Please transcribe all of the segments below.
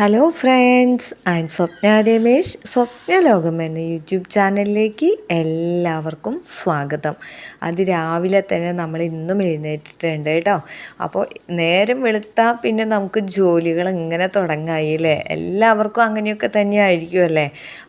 Hello friends I am Swapna Ramesh Swapna Lokam എന്ന YouTube ചാനലിലേക്ക് എല്ലാവർക്കും സ്വാഗതം. അത് രാവിലെ തന്നെ നമ്മൾ ഇന്നും എഴുന്നേറ്റിട്ടുണ്ട് കേട്ടോ. അപ്പോൾ നേരം വെളുത്താൽ പിന്നെ നമുക്ക് ജോലികൾ ഇങ്ങനെ തുടങ്ങായില്ലേ എല്ലാവർക്കും അങ്ങനെയൊക്കെ തന്നെ ആയിരിക്കുമല്ലേ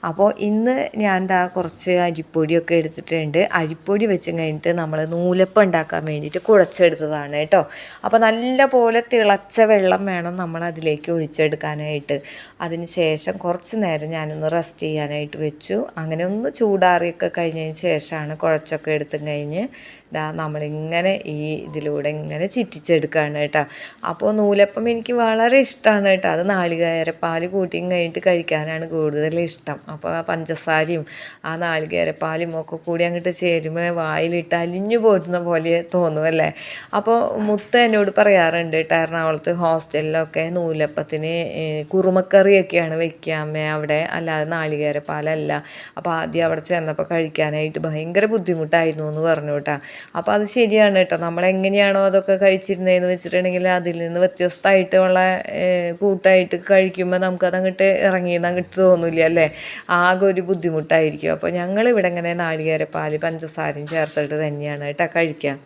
അപ്പോൾ ഇന്ന് ഞാൻ എന്താ കുറച്ച് അരിപ്പൊടിയൊക്കെ എടുത്തിട്ടുണ്ട്. അരിപ്പൊടി വെച്ച് കഴിഞ്ഞിട്ട് നമ്മൾ നൂലപ്പം ഉണ്ടാക്കാൻ വേണ്ടിയിട്ട് കുഴച്ചെടുത്തതാണ് കേട്ടോ. അപ്പോൾ നല്ല പോലെ തിളച്ച വെള്ളം വേണം നമ്മൾ അതിലേക്ക് ഒഴിച്ചെടുക്കാനായിട്ട്. ചെയ്യാനായിട്ട് അതിന് ശേഷം കുറച്ച് നേരം ഞാനൊന്ന് റെസ്റ്റ് ചെയ്യാനായിട്ട് വെച്ചു. അങ്ങനെ ഒന്ന് ചൂടാറിയൊക്കെ കഴിഞ്ഞതിന് ശേഷമാണ് കുഴച്ചൊക്കെ എടുത്തും കഴിഞ്ഞ് ഇതാ നമ്മളിങ്ങനെ ഈ ഇതിലൂടെ ഇങ്ങനെ ചിറ്റിച്ചെടുക്കുകയാണ് കേട്ടോ. അപ്പോൾ നൂലപ്പം എനിക്ക് വളരെ ഇഷ്ടമാണ് കേട്ടോ. അത് നാളികേരപ്പാൽ കൂട്ടിയും കഴിഞ്ഞിട്ട് കഴിക്കാനാണ് കൂടുതൽ ഇഷ്ടം. അപ്പോൾ ആ പഞ്ചസാരയും ആ നാളികേരപ്പാലും ഒക്കെ കൂടി അങ്ങോട്ട് ചേരുമ്പോൾ വായിലിട്ട് അലിഞ്ഞു പോരുന്ന പോലെ തോന്നും അല്ലേ? അപ്പോൾ മുത്ത എന്നോട് പറയാറുണ്ട് കേട്ടോ എറണാകുളത്ത് ഹോസ്റ്റലിലൊക്കെ നൂലപ്പത്തിന് കുറുമക്കറിയൊക്കെയാണ് വെക്കുക അമ്മ അവിടെ. അല്ലാതെ നാളികേരപ്പാലല്ല. അപ്പോൾ ആദ്യം അവിടെ ചെന്നപ്പോൾ കഴിക്കാനായിട്ട് ഭയങ്കര ബുദ്ധിമുട്ടായിരുന്നു എന്ന് പറഞ്ഞു കേട്ടോ. അപ്പോൾ അത് ശരിയാണ് കേട്ടോ. നമ്മൾ എങ്ങനെയാണോ അതൊക്കെ കഴിച്ചിരുന്നതെന്ന് വെച്ചിട്ടുണ്ടെങ്കിൽ അതിൽ നിന്ന് വ്യത്യസ്തമായിട്ടുള്ള കൂട്ടായിട്ട് കഴിക്കുമ്പോൾ നമുക്കത് അങ്ങോട്ട് ഇറങ്ങിയെന്ന് അങ്ങോട്ട് തോന്നില്ല അല്ലേ? ആകെ ഒരു ബുദ്ധിമുട്ടായിരിക്കും. അപ്പോൾ ഞങ്ങൾ ഇവിടെ ഇങ്ങനെ നാളികേരപ്പാൽ പഞ്ചസാരയും ചേർത്തിട്ട് തന്നെയാണ് കേട്ടോ കഴിക്കുക.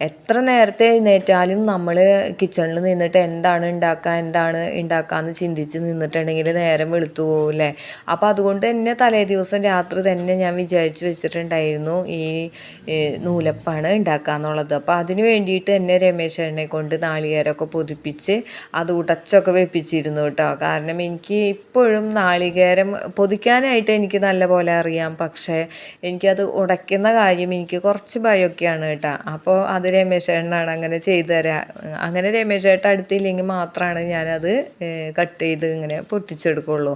എത്ര നേരത്തെ എഴുന്നേറ്റാലും നമ്മൾ കിച്ചണിൽ നിന്നിട്ട് എന്താണ് ഉണ്ടാക്കുക എന്താണ് ഉണ്ടാക്കാമെന്ന് ചിന്തിച്ച് നിന്നിട്ടുണ്ടെങ്കിൽ നേരം വെളുത്തു പോകില്ലേ അപ്പോൾ അതുകൊണ്ട് തന്നെ തലേ ദിവസം രാത്രി തന്നെ ഞാൻ വിചാരിച്ച് വെച്ചിട്ടുണ്ടായിരുന്നു ഈ നൂലപ്പാണ് ഉണ്ടാക്കാന്നുള്ളത്. അപ്പോൾ അതിന് വേണ്ടിയിട്ട് തന്നെ രമേശനെ കൊണ്ട് നാളികേരമൊക്കെ പൊതിപ്പിച്ച് അത് ഉടച്ചൊക്കെ വെപ്പിച്ചിരുന്നു കേട്ടോ. കാരണം എനിക്ക് ഇപ്പോഴും നാളികേരം പൊതിക്കാനായിട്ട് എനിക്ക് നല്ല പോലെ അറിയാം. പക്ഷേ എനിക്കത് ഉടയ്ക്കുന്ന കാര്യം എനിക്ക് കുറച്ച് ഭയമൊക്കെയാണ് കേട്ടോ. അപ്പോൾ അത് രമേശ് ചേട്ടനാണ് അങ്ങനെ ചെയ്തു തരാം. അങ്ങനെ രമേശ് ചേട്ടൻ അടുത്തില്ലെങ്കിൽ മാത്രമാണ് ഞാനത് കട്ട് ചെയ്ത് ഇങ്ങനെ പൊട്ടിച്ചെടുക്കുള്ളൂ.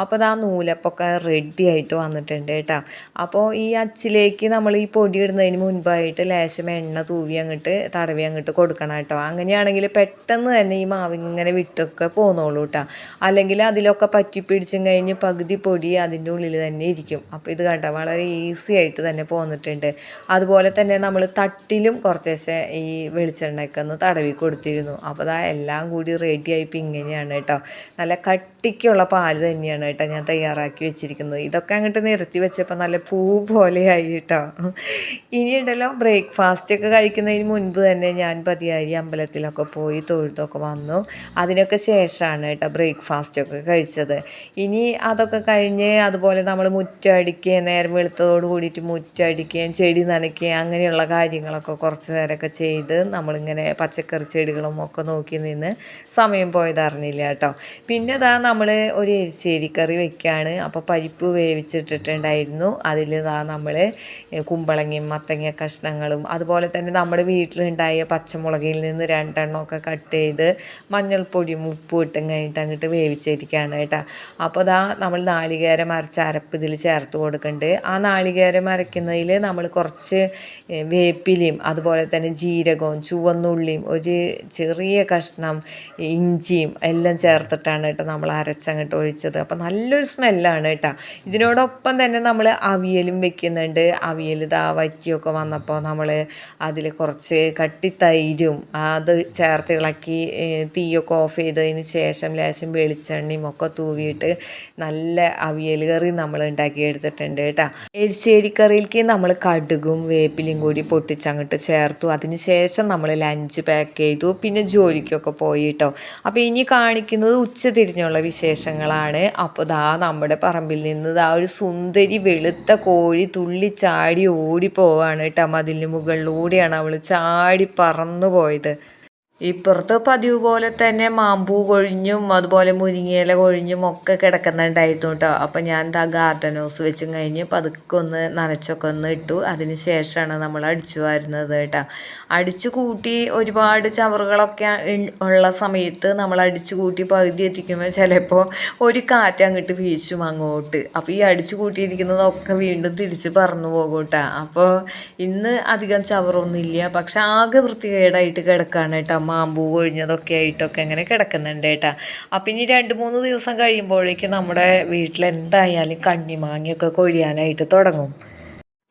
അപ്പോൾ അത് ആ നൂലപ്പൊക്കെ റെഡി ആയിട്ട് വന്നിട്ടുണ്ട് കേട്ടോ. അപ്പോൾ ഈ അച്ചിലേക്ക് നമ്മൾ ഈ പൊടി ഇടുന്നതിന് മുൻപായിട്ട് ലേശം എണ്ണ തൂവി അങ്ങോട്ട് തടവി അങ്ങോട്ട് കൊടുക്കണം കേട്ടോ. അങ്ങനെയാണെങ്കിൽ പെട്ടെന്ന് തന്നെ ഈ മാവ് ഇങ്ങനെ വിട്ടൊക്കെ പോന്നോളൂ കേട്ടോ. അല്ലെങ്കിൽ അതിലൊക്കെ പറ്റി പിടിച്ചും കഴിഞ്ഞ് പകുതി പൊടി അതിന്റെ ഉള്ളിൽ തന്നെ ഇരിക്കും. അപ്പോൾ ഇത് കേട്ടോ വളരെ ഈസി ആയിട്ട് തന്നെ പോന്നിട്ടുണ്ട്. അതുപോലെ തന്നെ നമ്മൾ തട്ടിലും കുറച്ചേശ്ശെ ഈ വെളിച്ചെണ്ണയൊക്കെ ഒന്ന് തടവി കൊടുത്തിരുന്നു. അപ്പോൾ അതാ എല്ലാം കൂടി റെഡിയായി ഇപ്പം ഇങ്ങനെയാണ് കേട്ടോ. നല്ല കട്ടിക്കുള്ള പാൽ തന്നെയാണ് കേട്ടോ ഞാൻ തയ്യാറാക്കി വെച്ചിരിക്കുന്നത്. ഇതൊക്കെ അങ്ങോട്ട് നിരത്തി വെച്ചപ്പോൾ നല്ല പൂ പോലെയായി കേട്ടോ. ഇനിയുണ്ടല്ലോ ബ്രേക്ക്ഫാസ്റ്റ് ഒക്കെ കഴിക്കുന്നതിന് മുൻപ് തന്നെ ഞാൻ പതിയാരി അമ്പലത്തിലൊക്കെ പോയി തൊഴുത്തൊക്കെ വന്നു. അതിനൊക്കെ ശേഷമാണ് കേട്ടോ ബ്രേക്ക്ഫാസ്റ്റ് ഒക്കെ കഴിച്ചത്. ഇനി അതൊക്കെ കഴിഞ്ഞ് അതുപോലെ നമ്മൾ മുറ്റടിക്കുകയും നേരം വെളുത്തതോട് കൂടിയിട്ട് മുറ്റടിക്കുകയും ചെടി നനയ്ക്കുകയും അങ്ങനെയുള്ള കാര്യങ്ങളൊക്കെ കുറച്ച് നേരമൊക്കെ ചെയ്ത് നമ്മളിങ്ങനെ പച്ചക്കറി ചെടികളും ഒക്കെ നോക്കി നിന്ന് സമയം പോയതറിഞ്ഞില്ല കേട്ടോ. പിന്നെ അതാ നമ്മൾ ഒരു എരിശ്ശേരിക്കറി വെക്കുകയാണ് അപ്പോൾ പരിപ്പ് വേവിച്ചിട്ടിട്ടുണ്ടായിരുന്നു. അതിൽ ഇതാ നമ്മൾ കുമ്പളങ്ങയും മത്തങ്ങ കഷ്ണങ്ങളും അതുപോലെ തന്നെ നമ്മുടെ വീട്ടിലുണ്ടായ പച്ചമുളകിൽ നിന്ന് രണ്ടെണ്ണമൊക്കെ കട്ട് ചെയ്ത് മഞ്ഞൾപ്പൊടിയും ഉപ്പും ഇട്ടും കഴിഞ്ഞിട്ട് അങ്ങോട്ട് വേവിച്ചിരിക്കുകയാണ് കേട്ടോ. അപ്പോൾ ഇതാ നമ്മൾ നാളികേരം അരച്ച അരപ്പ് ഇതിൽ ചേർത്ത് കൊടുക്കുന്നുണ്ട് ആ നാളികേരം അരയ്ക്കുന്നതിൽ നമ്മൾ കുറച്ച് വേപ്പിലയും അതുപോലെ തന്നെ ജീരകവും ചുവന്നുള്ളിയും ഒരു ചെറിയ കഷ്ണം ഇഞ്ചിയും എല്ലാം ചേർത്തിട്ടാണ് കേട്ടോ നമ്മൾ അരച്ചങ്ങോട്ട് ഒഴിച്ചത്. അപ്പം നല്ലൊരു സ്മെല്ലാണ് കേട്ടോ. ഇതിനോടൊപ്പം തന്നെ നമ്മൾ അവിയലും വെക്കുന്നുണ്ട്. അവിയൽ ഇതാ വറ്റിയൊക്കെ വന്നപ്പോൾ നമ്മൾ അതിൽ കുറച്ച് കട്ടിത്തൈരും അത് ചേർത്ത് ഇളക്കി തീയൊക്കെ ഓഫ് ചെയ്തതിന് ശേഷം ലേശം വെളിച്ചെണ്ണയും ഒക്കെ തൂവിയിട്ട് നല്ല അവിയൽ കറി നമ്മൾ ഉണ്ടാക്കി എടുത്തിട്ടുണ്ട് കേട്ടോ. എരിശ്ശേരി കറിയിലേക്ക് നമ്മൾ കടുകും വേപ്പിലും കൂടി പൊട്ടിച്ചങ്ങോട്ട് ചേർത്തു. അതിന് ശേഷം നമ്മൾ ലഞ്ച് പാക്ക് ചെയ്തു. പിന്നെ ജോലിക്കൊക്കെ പോയി കേട്ടോ. അപ്പോൾ ഇനി കാണിക്കുന്നത് ഉച്ച തിരിഞ്ഞുള്ള വിശേഷങ്ങളാണ്. അപ്പോൾ ദാ നമ്മുടെ പറമ്പിൽ നിന്ന് ദാ ഒരു സുന്ദരി വെളുത്ത കോഴി തുള്ളി ചാടി ഓടി പോവാണ് കേട്ടോ. മതിലിന് മുകളിലൂടെയാണ് അവൾ ചാടി പറന്നു പോയത്. ഇപ്പുറത്ത് പതിവ് പോലെ തന്നെ മാമ്പൂ കൊഴിഞ്ഞും അതുപോലെ മുരിങ്ങയില കൊഴിഞ്ഞും ഒക്കെ കിടക്കുന്നുണ്ടായിരുന്നു കേട്ടോ അപ്പം ഞാൻ എന്താ ഗാർഡൻ ഹൗസ് വെച്ചും കഴിഞ്ഞ് പതുക്കെ ഒന്ന് നനച്ചൊക്കെ ഒന്ന് ഇട്ടു. അതിന് ശേഷമാണ് നമ്മൾ അടിച്ചു വരുന്നത് കേട്ടോ അടിച്ചു കൂട്ടി ഒരുപാട് ചവറുകളൊക്കെ ഉള്ള സമയത്ത് നമ്മൾ അടിച്ചു കൂട്ടി പകുതി എത്തിക്കുമ്പോൾ ചിലപ്പോൾ ഒരു കാറ്റ് അങ്ങോട്ട് വീശും അങ്ങോട്ട്. അപ്പോൾ ഈ അടിച്ചു കൂട്ടിയിരിക്കുന്നതൊക്കെ വീണ്ടും തിരിച്ച് പറന്നു പോകും കേട്ടോ അപ്പോൾ ഇന്ന് അധികം ചവറൊന്നുമില്ല. പക്ഷെ ആകെ വൃത്തികേടായിട്ട് കിടക്കുകയാണ് കേട്ടോ മാമ്പൂ കൊഴിഞ്ഞതൊക്കെ ആയിട്ടൊക്കെ അങ്ങനെ കിടക്കുന്നുണ്ട് കേട്ടോ. അപ്പം ഇനി രണ്ട് മൂന്ന് ദിവസം കഴിയുമ്പോഴേക്കും നമ്മുടെ വീട്ടിൽ എന്തായാലും കണ്ണിമാങ്ങയൊക്കെ കൊഴിയാനായിട്ട് തുടങ്ങും.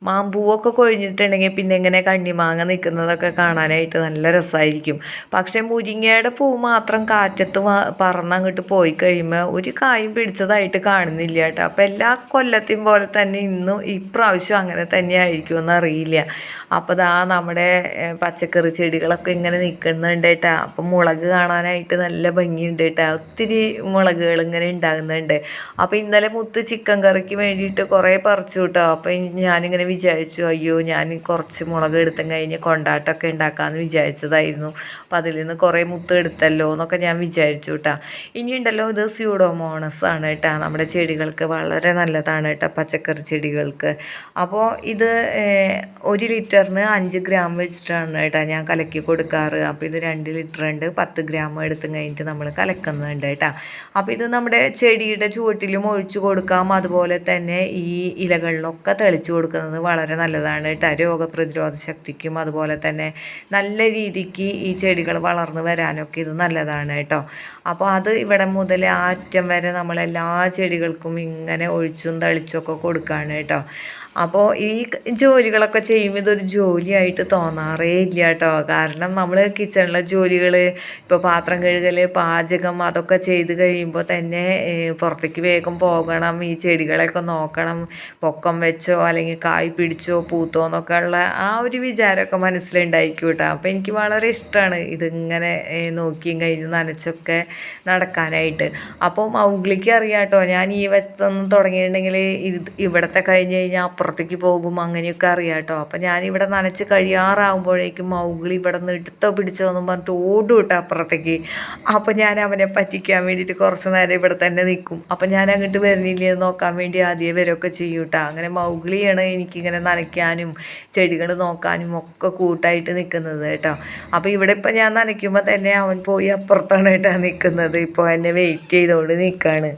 മാമ്പൂവൊക്കെ കൊഴിഞ്ഞിട്ടുണ്ടെങ്കിൽ പിന്നെ ഇങ്ങനെ കണ്ണിമാങ്ങ നിൽക്കുന്നതൊക്കെ കാണാനായിട്ട് നല്ല രസമായിരിക്കും. പക്ഷേ മുരിങ്ങയുടെ പൂ മാത്രം കാറ്റത്ത് പറന്ന് അങ്ങോട്ട് പോയി കഴിയുമ്പോൾ ഒരു കായും പിടിച്ചതായിട്ട് കാണുന്നില്ല കേട്ടോ. അപ്പോൾ എല്ലാ കൊല്ലത്തെയും പോലെ തന്നെ ഇന്നും ഇപ്രാവശ്യം അങ്ങനെ തന്നെ ആയിരിക്കുമെന്ന് അറിയില്ല. അപ്പോൾ ദാ നമ്മുടെ പച്ചക്കറി ചെടികളൊക്കെ ഇങ്ങനെ നിൽക്കുന്നുണ്ട് കേട്ടോ. അപ്പം മുളക് കാണാനായിട്ട് നല്ല ഭംഗിയുണ്ട് കേട്ടോ. ഒത്തിരി മുളകുകൾ ഇങ്ങനെ ഉണ്ടാകുന്നുണ്ട്. അപ്പോൾ ഇന്നലെ മുത്ത് ചിക്കൻ കറിക്ക് വേണ്ടിയിട്ട് കുറേ പറിച്ചു കേട്ടോ. അപ്പോൾ ഞാനിങ്ങനെ വിചാരിച്ചു അയ്യോ ഞാൻ കുറച്ച് മുളക് എടുത്തും കഴിഞ്ഞ് കൊണ്ടാട്ടമൊക്കെ ഉണ്ടാക്കാമെന്ന് വിചാരിച്ചതായിരുന്നു. അപ്പം അതിൽ നിന്ന് കുറേ മുത്ത് എടുത്തല്ലോ എന്നൊക്കെ ഞാൻ വിചാരിച്ചു കേട്ടോ ഇനിയുണ്ടല്ലോ ഇത് സ്യൂഡോമോണസ് ആണ് കേട്ടോ നമ്മുടെ ചെടികൾക്ക് വളരെ നല്ലതാണ് കേട്ടോ പച്ചക്കറി ചെടികൾക്ക്. അപ്പോൾ ഇത് ഒരു ലിറ്ററിന് അഞ്ച് ഗ്രാം വെച്ചിട്ടാണ് കേട്ടോ ഞാൻ കലക്കി കൊടുക്കാറ്. അപ്പോൾ ഇത് രണ്ട് ലിറ്റർ ഉണ്ട് പത്ത് ഗ്രാം എടുത്തും കഴിഞ്ഞിട്ട് നമ്മൾ കലക്കുന്നുണ്ട് കേട്ടോ അപ്പോൾ ഇത് നമ്മുടെ ചെടിയുടെ ചുവട്ടിലും ഒഴിച്ചു കൊടുക്കാം. അതുപോലെ തന്നെ ഈ ഇലകളിലൊക്കെ തെളിച്ചു കൊടുക്കുന്നത് വളരെ നല്ലതാണ് കേട്ടോ. രോഗപ്രതിരോധ ശക്തിക്കും അതുപോലെ തന്നെ നല്ല രീതിക്ക് ഈ ചെടികൾ വളർന്നു വരാനൊക്കെ ഇത് നല്ലതാണ് കേട്ടോ. അപ്പോൾ അത് ഇവിടെ മുതൽ ആറ്റം വരെ നമ്മളെല്ലാ ചെടികൾക്കും ഇങ്ങനെ ഒഴിച്ചും തളിച്ചൊക്കെ കൊടുക്കുകയാണ് കേട്ടോ. അപ്പോൾ ഈ ജോലികളൊക്കെ ചെയ്യുമ്പോൾ ഇതൊരു ജോലിയായിട്ട് തോന്നാറേ ഇല്ല കേട്ടോ കാരണം നമ്മൾ കിച്ചണിലെ ജോലികൾ ഇപ്പോൾ പാത്രം കഴുകൽ പാചകം അതൊക്കെ ചെയ്ത് കഴിയുമ്പോൾ തന്നെ പുറത്തേക്ക് വേഗം പോകണം. ഈ ചെടികളെയൊക്കെ നോക്കണം. പൊക്കം വെച്ചോ അല്ലെങ്കിൽ കായ് പിടിച്ചോ പൂത്തോ എന്നൊക്കെ ഉള്ള ആ ഒരു വിചാരമൊക്കെ മനസ്സിലുണ്ടായിരിക്കും കേട്ടോ. അപ്പോൾ എനിക്ക് വളരെ ഇഷ്ടമാണ് ഇതിങ്ങനെ നോക്കിയും കഴിഞ്ഞ് നനച്ചൊക്കെ നടക്കാനായിട്ട്. അപ്പോൾ മൗഗ്ലിക്ക് അറിയാം കേട്ടോ ഞാൻ ഈ വശത്തൊന്നും തുടങ്ങിയിട്ടുണ്ടെങ്കിൽ ഇത് ഇവിടത്തെ കഴിഞ്ഞ് കഴിഞ്ഞാൽ അപ്പുറത്തേക്ക് പോകും അങ്ങനെയൊക്കെ അറിയാം കേട്ടോ അപ്പം ഞാനിവിടെ നനച്ച് കഴിയാറാകുമ്പോഴേക്കും മൗഗിളി ഇവിടെ നിന്ന് എടുത്തോ പിടിച്ചോ എന്നും പറഞ്ഞിട്ട് ഓടും കേട്ടോ അപ്പുറത്തേക്ക്. അപ്പം ഞാൻ അവനെ പറ്റിക്കാൻ വേണ്ടിയിട്ട് കുറച്ച് നേരം ഇവിടെ തന്നെ നിൽക്കും. അപ്പം ഞാൻ അങ്ങോട്ട് വരുന്നില്ലേ നോക്കാൻ വേണ്ടി ആദ്യം വരൊക്കെ ചെയ്യും കേട്ടോ. അങ്ങനെ മൗഗിളിയാണ് എനിക്കിങ്ങനെ നനയ്ക്കാനും ചെടികൾ നോക്കാനും ഒക്കെ കൂട്ടായിട്ട് നിൽക്കുന്നത് കേട്ടോ. അപ്പോൾ ഇവിടെ ഇപ്പം ഞാൻ നനയ്ക്കുമ്പോൾ തന്നെ അവൻ പോയി അപ്പുറത്താണ് കേട്ടോ നിൽക്കുന്നത്. ഇപ്പോൾ എന്നെ വെയിറ്റ് ചെയ്തുകൊണ്ട് നിൽക്കുകയാണ്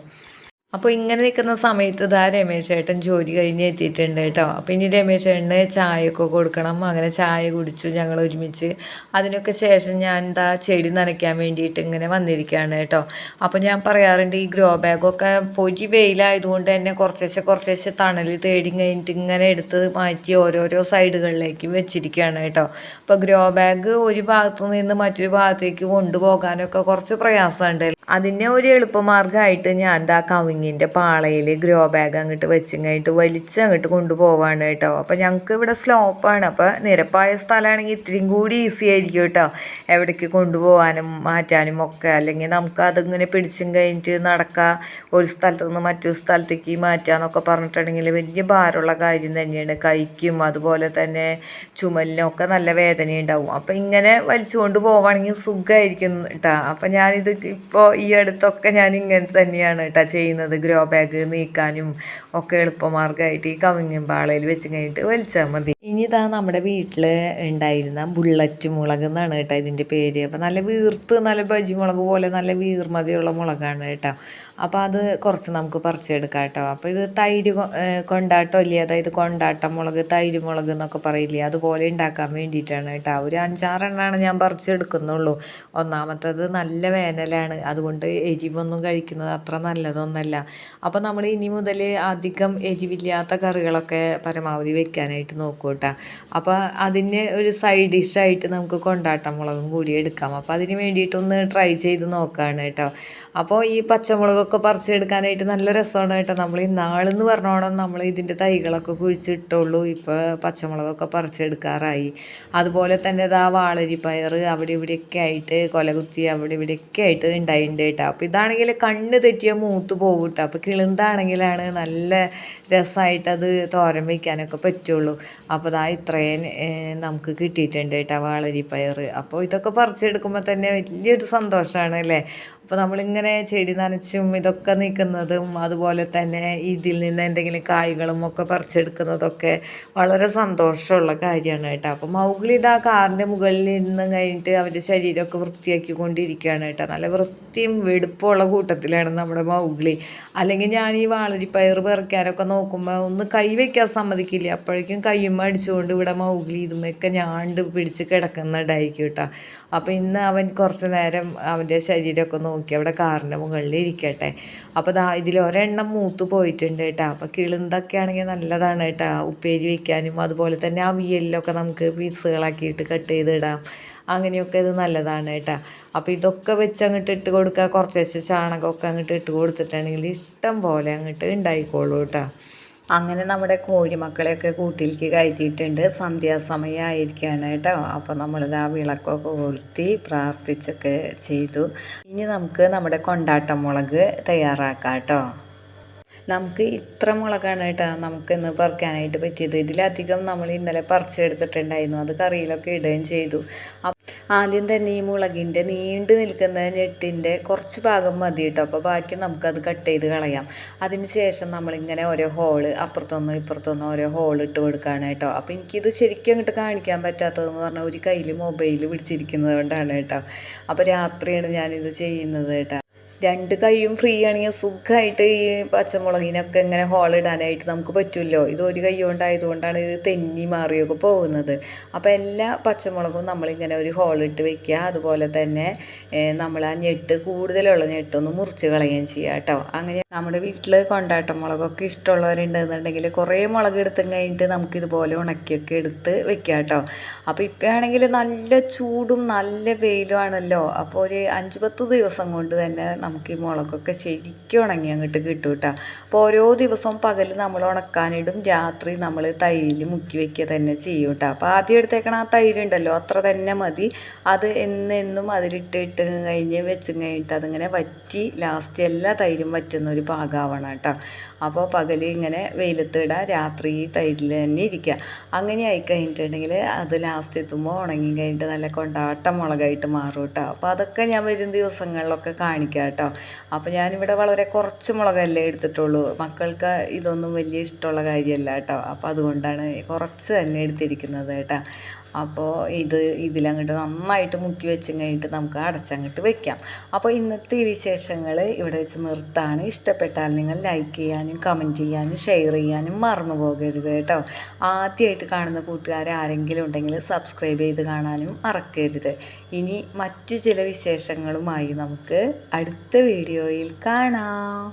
അപ്പോൾ ഇങ്ങനെ നിൽക്കുന്ന സമയത്ത് ഇതാ രമേശ് ചേട്ടൻ ജോലി കഴിഞ്ഞ് എത്തിയിട്ടുണ്ട് കേട്ടോ. അപ്പോൾ ഇനി രമേശ് ചേട്ടന് ചായയൊക്കെ കൊടുക്കണം. അങ്ങനെ ചായ കുടിച്ചു ഞങ്ങൾ ഒരുമിച്ച്. അതിനൊക്കെ ശേഷം ഞാൻ എന്താ ചെടി നനയ്ക്കാൻ വേണ്ടിയിട്ട് ഇങ്ങനെ വന്നിരിക്കുകയാണ് കേട്ടോ. അപ്പോൾ ഞാൻ പറയാറുണ്ട് ഈ ഗ്രോ ബാഗൊക്കെ പൊരി വെയിലായതുകൊണ്ട് തന്നെ കുറച്ചേശ്ശെ കുറച്ചേശ്ശെ തണൽ തേടി കഴിഞ്ഞിട്ട് ഇങ്ങനെ എടുത്ത് മാറ്റി ഓരോരോ സൈഡുകളിലേക്കും വെച്ചിരിക്കുകയാണ് കേട്ടോ. അപ്പോൾ ഗ്രോ ബാഗ് ഒരു ഭാഗത്തു നിന്ന് മറ്റൊരു ഭാഗത്തേക്ക് കൊണ്ടുപോകാനൊക്കെ കുറച്ച് പ്രയാസമുണ്ട്. അതിനെ ഒരു എളുപ്പമാർഗമായിട്ട് ഞാൻ എന്താ കവിങ്ങിന്റെ പാളയിൽ ഗ്രോ ബാഗ് അങ്ങോട്ട് വെച്ചിങ്ങായിട്ട് വലിച്ച് അങ്ങോട്ട് കൊണ്ടുപോവാണ് കേട്ടോ. അപ്പോൾ ഞങ്ങൾക്ക് ഇവിടെ സ്ലോപ്പാണ്. അപ്പോൾ നിരപ്പായ സ്ഥലമാണെങ്കിൽ ഇത്രയും കൂടി ഈസി ആയിരിക്കും കേട്ടോ. എവിടേക്ക് കൊണ്ടുപോകാനും മാറ്റാനും ഒക്കെ. അല്ലെങ്കിൽ നമുക്ക് അതിങ്ങനെ പിടിച്ചും കഴിഞ്ഞിട്ട് നടക്കുക ഒരു സ്ഥലത്തു നിന്ന് മറ്റൊരു സ്ഥലത്തേക്ക് മാറ്റാന്നൊക്കെ പറഞ്ഞിട്ടുണ്ടെങ്കിൽ വലിയ ഭാരമുള്ള കാര്യം തന്നെയാണ്. കൈക്കും അതുപോലെ തന്നെ ചുമലിനൊക്കെ നല്ല വേദനയുണ്ടാവും. അപ്പോൾ ഇങ്ങനെ വലിച്ചുകൊണ്ട് പോവുകയാണെങ്കിൽ സുഖമായിരിക്കും കേട്ടോ. അപ്പോൾ ഞാനിത് ഇപ്പോൾ ഈ അടുത്തൊക്കെ ഞാൻ ഇങ്ങനെ തന്നെയാണ് കേട്ടോ ചെയ്യുന്നത്. ഗ്രോ ബാഗ് നീക്കാനും ഒക്കെ എളുപ്പമാർഗമായിട്ട് ഈ കവിങ്ങും പാളയിൽ വെച്ച് കഴിഞ്ഞിട്ട് വലിച്ചാൽ മതി. ഇനി ഇതാ നമ്മുടെ വീട്ടിൽ ഉണ്ടായിരുന്ന ബുള്ളറ്റ് മുളക് എന്നാണ് കേട്ടോ ഇതിന്റെ പേര്. അപ്പോൾ നല്ല വീർത്ത് നല്ല ബജി മുളക് പോലെ നല്ല വീർമതിയുള്ള മുളകാണ് കേട്ടോ. അപ്പോൾ അത് കുറച്ച് നമുക്ക് പറിച്ചെടുക്കാം കേട്ടോ. അപ്പോൾ ഇത് തൈര് കൊണ്ടാട്ടം ഇല്ലേ? അതായത് കൊണ്ടാട്ട മുളക് തൈര് മുളക് എന്നൊക്കെ പറയില്ലേ? അതുപോലെ ഉണ്ടാക്കാൻ വേണ്ടിയിട്ടാണ് കേട്ടോ. ഒരു അഞ്ചാറെണ്ണമാണ് ഞാൻ പറിച്ചെടുക്കുന്നുള്ളൂ. ഒന്നാമത്തത് നല്ല വേനലാണ്. അതുകൊണ്ട് എരിവൊന്നും കഴിക്കുന്നത് അത്ര നല്ലതൊന്നല്ല. അപ്പോൾ നമ്മൾ ഇനി മുതൽ അധികം എരിവില്ലാത്ത കറികളൊക്കെ പരമാവധി വെക്കാനായിട്ട് നോക്കൂ കേട്ടോ അപ്പോൾ അതിന് ഒരു സൈഡ് ഡിഷായിട്ട് നമുക്ക് കൊണ്ടാട്ടം മുളകും കൂടി എടുക്കാം. അപ്പോൾ അതിന് വേണ്ടിയിട്ടൊന്ന് ട്രൈ ചെയ്ത് നോക്കുകയാണ് കേട്ടോ. അപ്പോൾ ഈ പച്ചമുളകൊക്കെ പറിച്ചെടുക്കാനായിട്ട് നല്ല രസമാണ് കേട്ടോ. നമ്മൾ ഈ നാളെന്ന് പറഞ്ഞോണം നമ്മൾ ഇതിന്റെ തൈകളൊക്കെ കുഴിച്ചിട്ടുള്ളൂ. ഇപ്പോൾ പച്ചമുളകൊക്കെ പറിച്ചെടുക്കാറായി. അതുപോലെ തന്നെ ഇതാ വാളരിപ്പയർ അവിടെ ഇവിടെയൊക്കെ ആയിട്ട് കൊലകുത്തി അവിടെ ഇവിടെയൊക്കെ ആയിട്ട് ഉണ്ടായിട്ടുണ്ട് കേട്ടോ. അപ്പോൾ ഇതാണെങ്കിൽ കണ്ണ് തെറ്റിയ മൂത്ത് പോകും കേട്ടോ. അപ്പോൾ കിളിന്താണെങ്കിലാണ് നല്ല രസമായിട്ട് അത് തോരൻ വയ്ക്കാനൊക്കെ പറ്റുള്ളൂ. അപ്പോൾ ഇതാ ഇത്രയും നമുക്ക് കിട്ടിയിട്ടുണ്ട് കേട്ടോ വാളരിപ്പയർ അപ്പോൾ ഇതൊക്കെ പറിച്ചെടുക്കുമ്പോൾ തന്നെ വലിയൊരു സന്തോഷമാണ് അല്ലേ? അപ്പോൾ നമ്മളിങ്ങനെ ചെടി നനച്ചും ഇതൊക്കെ നീക്കുന്നതും അതുപോലെ തന്നെ ഇതിൽ നിന്ന് എന്തെങ്കിലും കായ്കളും ഒക്കെ പറിച്ചെടുക്കുന്നതൊക്കെ വളരെ സന്തോഷമുള്ള കാര്യമാണ് കേട്ടോ. അപ്പോൾ മൗഗ്ലി ഇതാ കാറിന്റെ മുകളിൽ നിന്ന് കഴിഞ്ഞിട്ട് അവന്റെ ശരീരമൊക്കെ വൃത്തിയാക്കി കൊണ്ടിരിക്കുകയാണ് കേട്ടോ. നല്ല വൃത്തിയും വെടുപ്പുള്ള കൂട്ടത്തിലാണ് നമ്മുടെ മൗഗ്ലി. അല്ലെങ്കിൽ ഞാൻ ഈ വാളരിപ്പയർ പറിക്കാനൊക്കെ നോക്കുമ്പോൾ ഒന്ന് കൈ വയ്ക്കാൻ സമ്മതിക്കില്ല. അപ്പോഴേക്കും കയ്യും അടിച്ചുകൊണ്ട് ഇവിടെ മൗഗ്ലി ഇതുമൊക്കെ ഞാണ്ട് പിടിച്ച് കിടക്കുന്നുണ്ടായിരിക്കും കേട്ടോ. അപ്പോൾ ഇന്ന് അവൻ കുറച്ച് നേരം അവന്റെ ശരീരമൊക്കെ നോക്കി അവിടെ കാറിന്റെ മുകളിൽ ഇരിക്കട്ടെ. അപ്പോൾ ദാ ഇതിൽ ഒരെണ്ണം മൂത്ത് പോയിട്ടുണ്ട് കേട്ടോ. അപ്പോൾ കിളുന്തൊക്കെ ആണെങ്കിൽ നല്ലതാണ് കേട്ടോ. ഉപ്പേരി വയ്ക്കാനും അതുപോലെ തന്നെ ആ അവിയലിലൊക്കെ നമുക്ക് പീസുകളാക്കിയിട്ട് കട്ട് ചെയ്തിടാം. അങ്ങനെയൊക്കെ ഇത് നല്ലതാണ് കേട്ടോ. അപ്പോൾ ഇതൊക്കെ വെച്ച് അങ്ങോട്ട് ഇട്ട് കൊടുക്കുക. കുറച്ച് ചാണകമൊക്കെ അങ്ങോട്ട് ഇട്ട് കൊടുത്തിട്ടാണെങ്കിൽ ഇഷ്ടം പോലെ അങ്ങോട്ട് ഉണ്ടായിക്കോളൂ കേട്ടോ. അങ്ങനെ നമ്മുടെ കോഴിമക്കളെയൊക്കെ കൂട്ടിലേക്ക് കയറ്റിയിട്ടുണ്ട്. സന്ധ്യാസമയമായിരിക്കുകയാണ് കേട്ടോ. അപ്പോൾ നമ്മളിത് ആ വിളക്കൊക്കെ കൊളുത്തി പ്രാർത്ഥിച്ചൊക്കെ ചെയ്തു. ഇനി നമുക്ക് നമ്മുടെ കൊണ്ടാട്ട മുളക് തയ്യാറാക്കാം കേട്ടോ. നമുക്ക് ഇത്ര മുളകാണ് കേട്ടോ നമുക്ക് ഇന്ന് പറിക്കാനായിട്ട് പറ്റിയത്. ഇതിലധികം നമ്മൾ ഇന്നലെ പറിച്ചെടുത്തിട്ടുണ്ടായിരുന്നു. അത് കറിയിലൊക്കെ ഇടുകയും ചെയ്തു. ആദ്യം തന്നെ ഈ മുളകിന്റെ നീണ്ടു നിൽക്കുന്ന ഞെട്ടിന്റെ കുറച്ച് ഭാഗം മതി കേട്ടോ. അപ്പോൾ ബാക്കി നമുക്കത് കട്ട് ചെയ്ത് കളയാം. അതിന് ശേഷം നമ്മളിങ്ങനെ ഓരോ ഹോൾ അപ്പുറത്തൊന്നും ഇപ്പുറത്തൊന്നും ഓരോ ഹോൾ ഇട്ട് കൊടുക്കുകയാണ് കേട്ടോ. അപ്പോൾ എനിക്കിത് ശരിക്കും അങ്ങോട്ട് കാണിക്കാൻ പറ്റാത്തതെന്ന് പറഞ്ഞാൽ ഒരു കയ്യിൽ മൊബൈൽ പിടിച്ചിരിക്കുന്നത് കൊണ്ടാണ് കേട്ടോ. അപ്പോൾ രാത്രിയാണ് ഞാനിത് ചെയ്യുന്നത് കേട്ടോ. രണ്ട് കൈയും ഫ്രീ ആണെങ്കിൽ സുഖമായിട്ട് ഈ പച്ചമുളകിനൊക്കെ ഇങ്ങനെ ഹോളിടാനായിട്ട് നമുക്ക് പറ്റുമല്ലോ ഇത് ഒരു കൈ കൊണ്ടായതുകൊണ്ടാണ് ഇത് തെന്നി മാറിയൊക്കെ പോകുന്നത്. അപ്പോൾ എല്ലാ പച്ചമുളകും നമ്മളിങ്ങനെ ഒരു ഹോളിട്ട് വെക്കുക. അതുപോലെ തന്നെ നമ്മൾ ആ ഞെട്ട് കൂടുതലുള്ള ഞെട്ടൊന്ന് മുറിച്ച് കളയുകയും ചെയ്യുക കേട്ടോ. അങ്ങനെ നമ്മുടെ വീട്ടിൽ കൊണ്ടാട്ട മുളകൊക്കെ ഇഷ്ടമുള്ളവരുണ്ടെന്നുണ്ടെങ്കിൽ കുറേ മുളക് എടുത്തും കഴിഞ്ഞിട്ട് നമുക്കിതുപോലെ ഉണക്കിയൊക്കെ എടുത്ത് വെക്കാം കേട്ടോ. അപ്പോൾ ഇപ്പോൾ ആണെങ്കിൽ നല്ല ചൂടും നല്ല വെയിലുമാണല്ലോ അപ്പോൾ ഒരു അഞ്ച് പത്ത് ദിവസം കൊണ്ട് തന്നെ നമുക്ക് ഈ മുളകൊക്കെ ശരിക്കും ഉണങ്ങി അങ്ങോട്ട് കിട്ടും കേട്ടോ അപ്പോൾ ഓരോ ദിവസവും പകൽ നമ്മൾ ഉണക്കാനിടും രാത്രി നമ്മൾ തൈരിൽ മുക്കി വെക്കുക തന്നെ ചെയ്യും കേട്ടോ അപ്പോൾ ആദ്യം എടുത്തേക്കണ ആ തൈരുണ്ടല്ലോ അത്ര തന്നെ മതി. അത് എന്നെന്നും അതിലിട്ടിട്ട് കഴിഞ്ഞ് വെച്ചും കഴിഞ്ഞിട്ട് അതിങ്ങനെ വറ്റി ലാസ്റ്റ് എല്ലാ തൈരും വറ്റുന്ന ഒരു പാകമാവണം കേട്ടോ അപ്പോൾ പകൽ ഇങ്ങനെ വെയിലത്തിടുക രാത്രി തൈരിൽ തന്നെ ഇരിക്കുക അങ്ങനെ ആയി കഴിഞ്ഞിട്ടുണ്ടെങ്കിൽ അത് ലാസ്റ്റ് എത്തുമ്പോൾ ഉണങ്ങി കഴിഞ്ഞിട്ട് നല്ല കൊണ്ടാട്ട മുളകായിട്ട് മാറും കേട്ടോ അപ്പോൾ അതൊക്കെ ഞാൻ വരും ദിവസങ്ങളിലൊക്കെ കാണിക്കാം കേട്ടോ അപ്പോൾ ഞാനിവിടെ വളരെ കുറച്ച് മുളകല്ലേ എടുത്തിട്ടുള്ളൂ. മക്കൾക്ക് ഇതൊന്നും വലിയ ഇഷ്ടമുള്ള കാര്യമല്ല കേട്ടോ അപ്പോൾ അതുകൊണ്ടാണ് കുറച്ച് തന്നെ എടുത്തിരിക്കുന്നത് കേട്ടോ അപ്പോൾ ഇത് ഇതിലങ്ങോട്ട് നന്നായിട്ട് മുക്കി വെച്ച് കഴിഞ്ഞിട്ട് നമുക്ക് അടച്ചങ്ങോട്ട് വെക്കാം. അപ്പോൾ ഇന്നത്തെ ഈ വിശേഷങ്ങൾ ഇവിടെ വെച്ച് നിർത്താണ്. ഇഷ്ടപ്പെട്ടാൽ നിങ്ങൾ ലൈക്ക് ചെയ്യാനും കമന്റ് ചെയ്യാനും ഷെയർ ചെയ്യാനും മറന്നു പോകരുത് കേട്ടോ. ആദ്യമായിട്ട് കാണുന്ന കൂട്ടുകാർ ആരെങ്കിലും ഉണ്ടെങ്കിൽ സബ്സ്ക്രൈബ് ചെയ്ത് കാണാനും മറക്കരുത്. ഇനി മറ്റു ചില വിശേഷങ്ങളുമായി നമുക്ക് അടുത്ത വീഡിയോയിൽ കാണാം.